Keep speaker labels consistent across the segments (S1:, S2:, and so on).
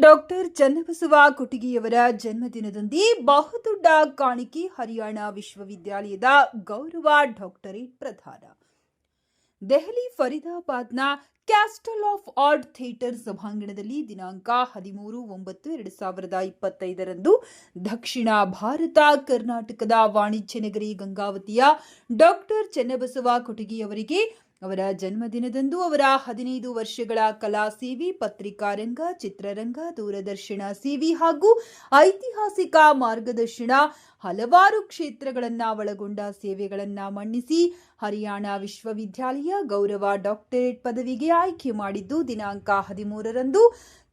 S1: Doctor Channabasava ಕುಟಗಿಯವರ ಜನ್ಮದಿನದಂದೇ ಬಹುದೊಡ್ಡ ಕಾಣಿಕೆ ಹರಿಯಾಣ ವಿಶ್ವವಿದ್ಯಾಲಯದ ಗೌರವ ಡಾಕ್ಟರೇಟ್ ಪ್ರದಾನ ದೆಹಲಿ ಫರೀದಾಬಾದ್ನ ಕ್ಯಾಸ್ಟಲ್ ಆಫ್ ಆರ್ಟ್ ಥಿಯೇಟರ್ ಸಭಾಂಗಣದಲ್ಲಿ ದಿನಾಂಕ ಹದಿಮೂರು ಒಂಬತ್ತು ಎರಡು ಸಾವಿರದ ಇಪ್ಪತ್ತೈದರಂದು ದಕ್ಷಿಣ ಭಾರತ, ಕರ್ನಾಟಕದ ವಾಣಿಜ್ಯ ನಗರಿ ಗಂಗಾವತಿಯ ಡಾಕ್ಟರ್ ಚನ್ನಬಸವ ಕೊಟಗಿಯವರಿಗೆ ಅವರ ಜನ್ಮದಿನದಂದು ಅವರ ಹದಿನೈದು ವರ್ಷಗಳ ಕಲಾ ಸೇವೆ, ಪತ್ರಿಕಾರಂಗ, ಚಿತ್ರರಂಗ, ದೂರದರ್ಶನ ಸೇವೆ ಹಾಗೂ ಐತಿಹಾಸಿಕ ಮಾರ್ಗದರ್ಶನ ಹಲವಾರು ಕ್ಷೇತ್ರಗಳನ್ನ ಒಳಗೊಂಡ ಸೇವೆಗಳನ್ನ ಮನ್ನಿಸಿ ಹರಿಯಾಣ ವಿಶ್ವವಿದ್ಯಾಲಯ ಗೌರವ ಡಾಕ್ಟರೇಟ್ ಪದವಿಗೆ ಆಯ್ಕೆ ಮಾಡಿದ್ದು, ದಿನಾಂಕ ಹದಿಮೂರರಂದು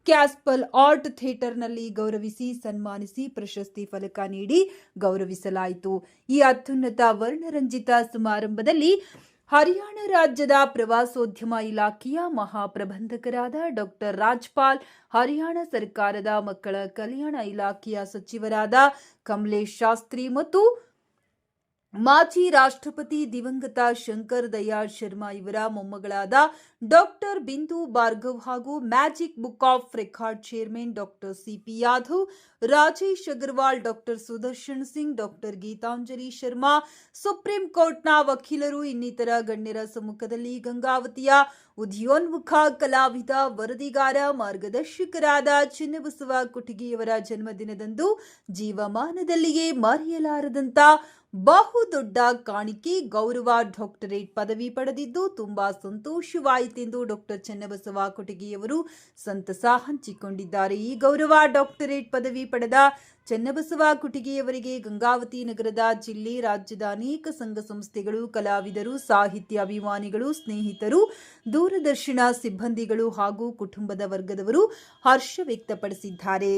S1: ಕ್ಯಾಸ್ಪಲ್ ಆರ್ಟ್ ಥಿಯೇಟರ್ನಲ್ಲಿ ಗೌರವಿಸಿ ಸನ್ಮಾನಿಸಿ ಪ್ರಶಸ್ತಿ ಫಲಕ ನೀಡಿ ಗೌರವಿಸಲಾಯಿತು. ಈ ಅತ್ಯುನ್ನತ ವರ್ಣರಂಜಿತ ಸಮಾರಂಭದಲ್ಲಿ ಹರಿಯಾಣ ರಾಜ್ಯದ ಪ್ರವಾಸೋದ್ಯಮ ಇಲಾಖೆಯ ಮಹಾಪ್ರಬಂಧಕರಾದ ಡಾಕ್ಟರ್ ರಾಜ್ಪಾಲ್, ಹರಿಯಾಣ ಸರ್ಕಾರದ ಮಕ್ಕಳ ಕಲ್ಯಾಣ ಇಲಾಖೆಯ ಸಚಿವರಾದ ಕಮಲೇಶ್ ಶಾಸ್ತ್ರಿ ಮತ್ತು ಮಾಜಿ ರಾಷ್ಟ್ರಪತಿ ದಿವಂಗತ ಶಂಕರ್ ದಯಾಳ್ ಶರ್ಮಾ ಇವರ ಮೊಮ್ಮಗಳಾದ ಡಾಕ್ಟರ್ ಬಿಂದು ಭಾರ್ಗವ್ ಹಾಗೂ magic book of record chairman doctor C P Yadav Rajesh Agarwal, doctor Sudarshan Singh, doctor Geetanjali Sharma, supreme ಕೋರ್ಟ್ನ ವಕೀಲರು, ಇನ್ನಿತರ ಗಣ್ಯರ ಸಮ್ಮುಖದಲ್ಲಿ ಗಂಗಾವತಿಯ ಉದ್ಯೋನ್ಮುಖ ಕಲಾವಿದ, ವರದಿಗಾರ, ಮಾರ್ಗದರ್ಶಕರಾದ ಚಿನ್ನಬಸವ ಕುಟಗಿಯವರ ಜನ್ಮದಿನದಂದು ಜೀವಮಾನದಲ್ಲಿಯೇ ಮರೆಯಲಾರದಂತ ಬಹುದೊಡ್ಡ ಕಾಣಿಕೆ ಗೌರವ ಡಾಕ್ಟರೇಟ್ ಪದವಿ ಪಡೆದಿದ್ದು ತುಂಬಾ ಸಂತೋಷವಾಯಿತೆಂದು ಡಾಕ್ಟರ್ ಚನ್ನಬಸವ ಕೊಟಗಿಯವರು ಸಂತಸ ಹಂಚಿಕೊಂಡಿದ್ದಾರೆ. ಈ ಗೌರವ ಡಾಕ್ಟರೇಟ್ ಪದವಿ ಪಡೆದ ಚನ್ನಬಸವ ಕುಟಿಗೆಯವರಿಗೆ ಗಂಗಾವತಿ ನಗರದ ಜಿಲ್ಲೆ ರಾಜ್ಯದ ಅನೇಕ ಸಂಘ ಸಂಸ್ಥೆಗಳು, ಕಲಾವಿದರು, ಸಾಹಿತ್ಯ ಅಭಿಮಾನಿಗಳು, ಸ್ನೇಹಿತರು, ದೂರದರ್ಶನ ಸಿಬ್ಬಂದಿಗಳು ಹಾಗೂ ಕುಟುಂಬದ ವರ್ಗದವರು ಹರ್ಷ ವ್ಯಕ್ತಪಡಿಸಿದ್ದಾರೆ.